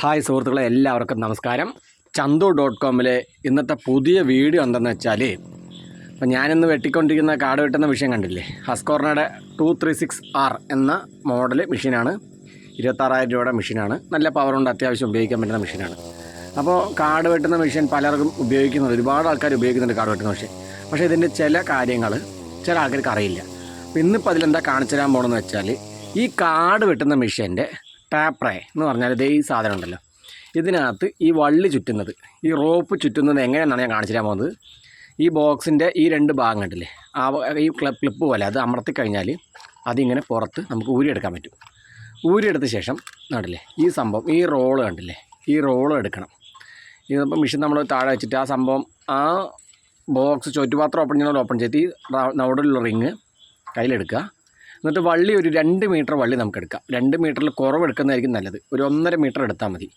Hi സുഹൃത്തുക്കളെ എല്ലാവർക്കും നമസ്കാരം. ചന്തു ഡോട്ട് കോമിലെ ഇന്നത്തെ പുതിയ വീഡിയോ എന്തെന്ന് വെച്ചാൽ ഇപ്പം ഞാനിന്ന് വെട്ടിക്കൊണ്ടിരിക്കുന്ന കാട് വെട്ടുന്ന മെഷീൻ കണ്ടില്ലേ? ഹസ്കോർണയുടെ ടു ത്രീ സിക്സ് ആർ എന്ന മോഡൽ മെഷീനാണ് ഇരുപത്താറായിരം രൂപയുടെ മെഷീനാണ് നല്ല പവർ കൊണ്ട് അത്യാവശ്യം ഉപയോഗിക്കാൻ പറ്റുന്ന മെഷീനാണ് അപ്പോൾ കാട് വെട്ടുന്ന മെഷീൻ പലർക്കും ഉപയോഗിക്കുന്നത് ഒരുപാട് ആൾക്കാർ ഉപയോഗിക്കുന്നുണ്ട് കാട് വെട്ടുന്ന മെഷീൻ പക്ഷേ ഇതിന്റെ ചില കാര്യങ്ങൾ ചില ആൾക്കാർക്ക് അറിയില്ല. അപ്പോൾ ഇന്നിപ്പോൾ അതിലെന്താ കാണിച്ചു തരാൻ പോകണമെന്ന് വെച്ചാൽ ഈ കാട് വെട്ടുന്ന മെഷീന്റെ ടാപ്രേ എന്ന് പറഞ്ഞാൽ ഇതേ ഈ സാധനം ഉണ്ടല്ലോ. ഇതിനകത്ത് ഈ വള്ളി ചുറ്റുന്നത് ഈ റോപ്പ് ചുറ്റുന്നത് എങ്ങനെയാണെന്നാണ് ഞാൻ കാണിച്ചു തരാൻ പോകുന്നത്. ഈ ബോക്സിന്റെ ഈ രണ്ട് ഭാഗം കണ്ടില്ലേ? ആ ഈ ക്ലിപ്പ് പോലെ അത് അമർത്തി കഴിഞ്ഞാൽ അതിങ്ങനെ പുറത്ത് നമുക്ക് ഊരിയെടുക്കാൻ പറ്റും. ഊരിയെടുത്ത ശേഷം കണ്ടില്ലേ ഈ സംഭവം ഈ റോൾ കണ്ടില്ലേ ഈ റോൾ എടുക്കണം. ഇതിപ്പോൾ മെഷീൻ നമ്മൾ താഴെ വെച്ചിട്ട് ആ സംഭവം ആ ബോക്സ് ചുറ്റുപാത്രം ഓപ്പൺ ചെയ്യുന്നതോട് ഓപ്പൺ ചെയ്തിട്ട് ഈ നവിടുള്ള റിങ് കയ്യിലെടുക്കുക. എന്നിട്ട് വള്ളി ഒരു രണ്ട് മീറ്റർ വള്ളി നമുക്ക് എടുക്കാം രണ്ട് മീറ്ററിൽ കുറവ് എടുക്കുന്നതായിരിക്കും നല്ലത്. ഒരു ഒന്നര മീറ്റർ എടുത്താൽ മതി.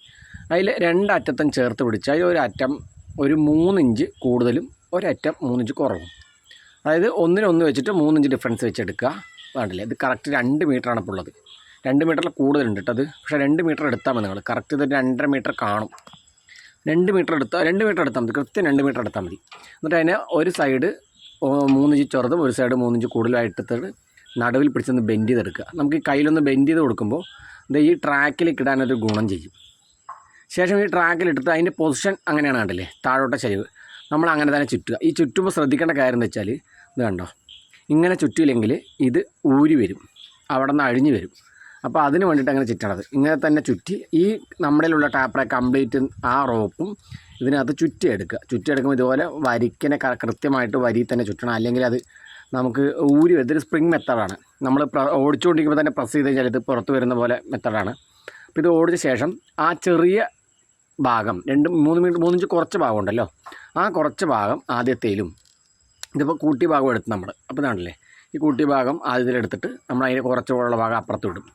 അതിൽ രണ്ടറ്റത്തും ചേർത്ത് പിടിച്ചാൽ ഒരു അറ്റം ഒരു മൂന്നിഞ്ച് കൂടുതലും ഒരറ്റം മൂന്നിഞ്ച് കുറവും. അതായത് ഒന്നിനൊന്ന് വെച്ചിട്ട് മൂന്നിഞ്ച് ഡിഫറൻസ് വെച്ചെടുക്കുക. വേണ്ടല്ലേ ഇത് കറക്റ്റ് രണ്ട് മീറ്ററാണ് ഇപ്പോൾ ഉള്ളത്. രണ്ട് മീറ്ററിൽ കൂടുതലുണ്ട് കേട്ടോ അത് പക്ഷേ രണ്ട് മീറ്റർ എടുത്താൽ മതി നിങ്ങൾ. കറക്റ്റ് ഇത് രണ്ടര മീറ്റർ കാണും. രണ്ട് മീറ്റർ എടുത്താൽ രണ്ട് മീറ്റർ എടുത്താൽ മതി. കൃത്യം രണ്ട് മീറ്റർ എടുത്താൽ മതി. എന്നിട്ട് അതിനെ ഒരു സൈഡ് മൂന്നിഞ്ച് ചെറുതും ഒരു സൈഡ് മൂന്നിഞ്ച് കൂടുതലായിട്ട് നടുവിൽ പിടിച്ചൊന്ന് ബെൻഡ് ചെയ്തെടുക്കുക. നമുക്ക് ഈ കയ്യിലൊന്ന് ബെൻഡ് ചെയ്ത് കൊടുക്കുമ്പോൾ ഇത് ഈ ട്രാക്കിൽ കിടാനൊരു ഗുണം ചെയ്യും. ശേഷം ഈ ട്രാക്കിലിട്ടിട്ട് അതിന്റെ പൊസിഷൻ അങ്ങനെയാണ് കണ്ടില്ലേ? താഴോട്ട ചരിവ്. നമ്മൾ അങ്ങനെ തന്നെ ചുറ്റുക. ഈ ചുറ്റുമ്പോൾ ശ്രദ്ധിക്കേണ്ട കാര്യം എന്ന് വെച്ചാൽ ഇത് കണ്ടോ? ഇങ്ങനെ ചുറ്റിയില്ലെങ്കിൽ ഇത് ഊരി വരും. അവിടെ നിന്ന് അഴിഞ്ഞു വരും. അപ്പോൾ അതിന് വേണ്ടിയിട്ട് അങ്ങനെ ചുറ്റണത്. ഇങ്ങനെ തന്നെ ചുറ്റി ഈ നമ്മുടെയിലുള്ള ടാപ്പറെ കംപ്ലീറ്റ് ആ റോപ്പും ഇതിനകത്ത് ചുറ്റിയെടുക്കുക. ചുറ്റിയെടുക്കുമ്പോൾ ഇതുപോലെ വരിക്കനെ കൃത്യമായിട്ട് വരി തന്നെ ചുറ്റണം. അല്ലെങ്കിൽ അത് നമുക്ക് ഊരി. ഇതൊരു സ്പ്രിങ് മെത്തഡാണ് നമ്മൾ ഓടിച്ചുകൊണ്ടിരിക്കുമ്പോൾ തന്നെ പ്രസ് ചെയ്ത് കഴിഞ്ഞാൽ ഇത് പുറത്ത് വരുന്ന പോലെ മെത്തഡാണ് അപ്പോൾ ഇത് ഓടിച്ച ശേഷം ആ ചെറിയ ഭാഗം രണ്ട് മൂന്ന് മിനിറ്റ് മൂന്നിഞ്ച് കുറച്ച് ഭാഗം ഉണ്ടല്ലോ? ആ കുറച്ച് ഭാഗം ആദ്യത്തേലും ഇതിപ്പോൾ കൂട്ടി ഭാഗം എടുത്ത് നമ്മൾ അപ്പോൾ ഇതാണല്ലേ? ഈ കൂട്ടി ഭാഗം ആദ്യത്തിലെടുത്തിട്ട് നമ്മൾ അതിന് കുറച്ചുള്ള ഭാഗം അപ്പുറത്ത് വിടും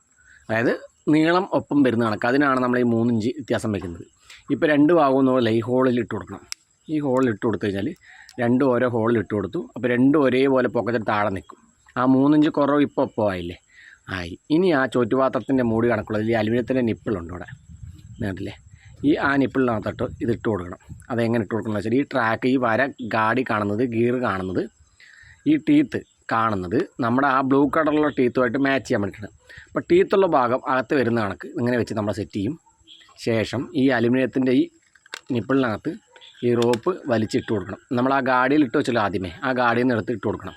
അതായത് നീളം ഒപ്പം വരുന്ന കണക്ക്. അതിനാണ് നമ്മൾ ഈ മൂന്നിഞ്ച് വ്യത്യാസം വയ്ക്കുന്നത് ഇപ്പോൾ രണ്ട് ഭാഗവും എന്നല്ല ഈ ഹോളിൽ ഇട്ട് കൊടുക്കണം. ഈ ഹോളിൽ ഇട്ട് കൊടുത്തു കഴിഞ്ഞാൽ രണ്ടും ഓരോ ഹോളിൽ ഇട്ട് കൊടുത്തു. അപ്പോൾ രണ്ടും ഒരേപോലെ പൊക്കത്തിൽ താഴെ നിൽക്കും ആ മൂന്നിഞ്ച് കുറവ് ഇപ്പോൾ ഒപ്പം ആയില്ലേ? ആയി. ഇനി ആ ചോറ്റുപാത്രത്തിന്റെ മൂടി കണക്കുള്ളത് ഈ അലുമിനിയത്തിന്റെ നിപ്പിളുണ്ട് ഇവിടെ. നേട്ടില്ലേ ഈ ആ നിപ്പിളിനകത്തോട്ട് ഇത് ഇട്ട് കൊടുക്കണം. അതെങ്ങനെ ഇട്ട് കൊടുക്കണം വെച്ചാൽ ഈ ട്രാക്ക് ഈ വര ഗാഡി കാണുന്നത് ഗിയർ കാണുന്നത് ഈ ടീത്ത് കാണുന്നത് നമ്മുടെ ആ ബ്ലൂ കളറുള്ള ടീത്തുമായിട്ട് മാച്ച് ചെയ്യാൻ വേണ്ടിയിട്ടാണ്. അപ്പോൾ ടീത്തുള്ള ഭാഗം അകത്ത് വരുന്ന കണക്ക് ഇങ്ങനെ വെച്ച് നമ്മൾ സെറ്റ് ചെയ്യും. ശേഷം ഈ അലുമിനിയത്തിന്റെ ഈ നിപ്പിളിനകത്ത് ഈ റോപ്പ് വലിച്ചിട്ട് കൊടുക്കണം. നമ്മൾ ആ ഗാഡിയിൽ ഇട്ട് വെച്ചല്ലോ ആദ്യമേ. ആ ഗാഡിയിൽ നിന്ന് എടുത്ത് ഇട്ട് കൊടുക്കണം.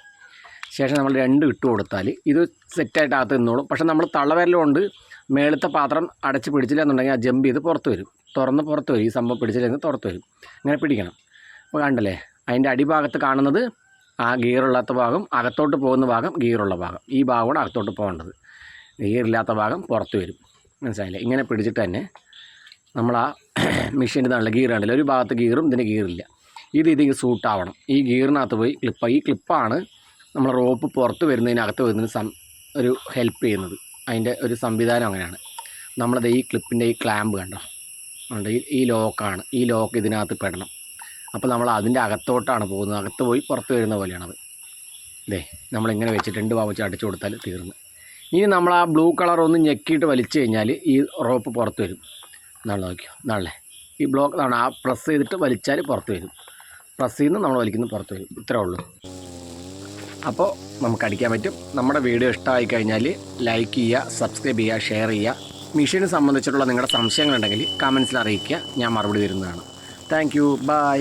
ശേഷം നമ്മൾ രണ്ട് ഇട്ട് കൊടുത്താൽ ഇത് സെറ്റായിട്ട് അകത്ത് നിന്നോളും. പക്ഷേ നമ്മൾ തള്ളവരലുകൊണ്ട് മേളത്തെ പാത്രം അടച്ച് പിടിച്ചില്ല എന്നുണ്ടെങ്കിൽ ആ ജമ്പ് ചെയ്ത് പുറത്ത് വരും. തുറന്ന് പുറത്ത് വരും. ഈ സംഭവം പിടിച്ചില്ലെങ്കിൽ പുറത്ത് വരും. അങ്ങനെ പിടിക്കണം. അപ്പോൾ കണ്ടല്ലേ? അതിന്റെ അടിഭാഗത്ത് കാണുന്നത് ആ ഗിയറുള്ളാത്ത ഭാഗം അകത്തോട്ട് പോകുന്ന ഭാഗം ഗിയറുള്ള ഭാഗം. ഈ ഭാഗമാണ് അകത്തോട്ട് പോകേണ്ടത്. ഗിയറില്ലാത്ത ഭാഗം പുറത്ത് വരും. മനസ്സിലായില്ലേ? ഇങ്ങനെ പിടിച്ചിട്ട് തന്നെ നമ്മൾ ആ മെഷീന്റെ ഗിയർ ഉണ്ടല്ലോ ഒരു ഭാഗത്ത് ഗിയറും ഇതിന് ഗിയറില്ല ഇത് ഇത് സൂട്ടാവണം ഈ ഗിയറിനകത്ത് പോയി ക്ലിപ്പ് ഈ ക്ലിപ്പാണ് നമ്മൾ റോപ്പ് പുറത്ത് വരുന്നതിനകത്ത് വരുന്നതിന് സം ഒരു ഹെൽപ്പ് ചെയ്യുന്നത്. അതിന്റെ ഒരു സംവിധാനം അങ്ങനെയാണ്. നമ്മളത് ഈ ക്ലിപ്പിന്റെ ഈ ക്ലാമ്പ് കണ്ടോ? ഉണ്ട് ഈ ലോക്കാണ് ഈ ലോക്ക് ഇതിനകത്ത് പെടണം. അപ്പോൾ നമ്മൾ അതിന്റെ അകത്തോട്ടാണ് പോകുന്നത്. അകത്ത് പോയി പുറത്ത് വരുന്ന പോലെയാണത്. ഇതേ നമ്മളിങ്ങനെ വെച്ചിട്ട് രണ്ട് ഭാഗം വെച്ച് അടിച്ചു കൊടുത്താൽ തീർന്നു. ഇനി നമ്മൾ ആ ബ്ലൂ കളർ ഒന്ന് ഞെക്കിയിട്ട് വലിച്ചു കഴിഞ്ഞാൽ ഈ റോപ്പ് പുറത്ത് വരും. എന്നാണ് നോക്കിയോ? എന്നാണല്ലേ ഈ ബ്ലോക്ക് എന്നാണ് ആ പ്രസ് ചെയ്തിട്ട് വലിച്ചാൽ പുറത്ത് വരും. പ്രസ് ചെയ്യുന്ന നമ്മൾ വലിക്കുന്നു പുറത്ത് വരും. ഇത്രേ ഉള്ളൂ. അപ്പോൾ നമുക്ക് അടിക്കാൻ പറ്റും. നമ്മുടെ വീഡിയോ ഇഷ്ടമായി കഴിഞ്ഞാൽ ലൈക്ക് ചെയ്യുക സബ്സ്ക്രൈബ് ചെയ്യുക ഷെയർ ചെയ്യുക. മെഷീൻ സംബന്ധിച്ചിട്ടുള്ള നിങ്ങളുടെ സംശയങ്ങളുണ്ടെങ്കിൽ കമൻസിൽ അറിയിക്കുക. ഞാൻ മറുപടി തരുന്നതാണ്. Thank you by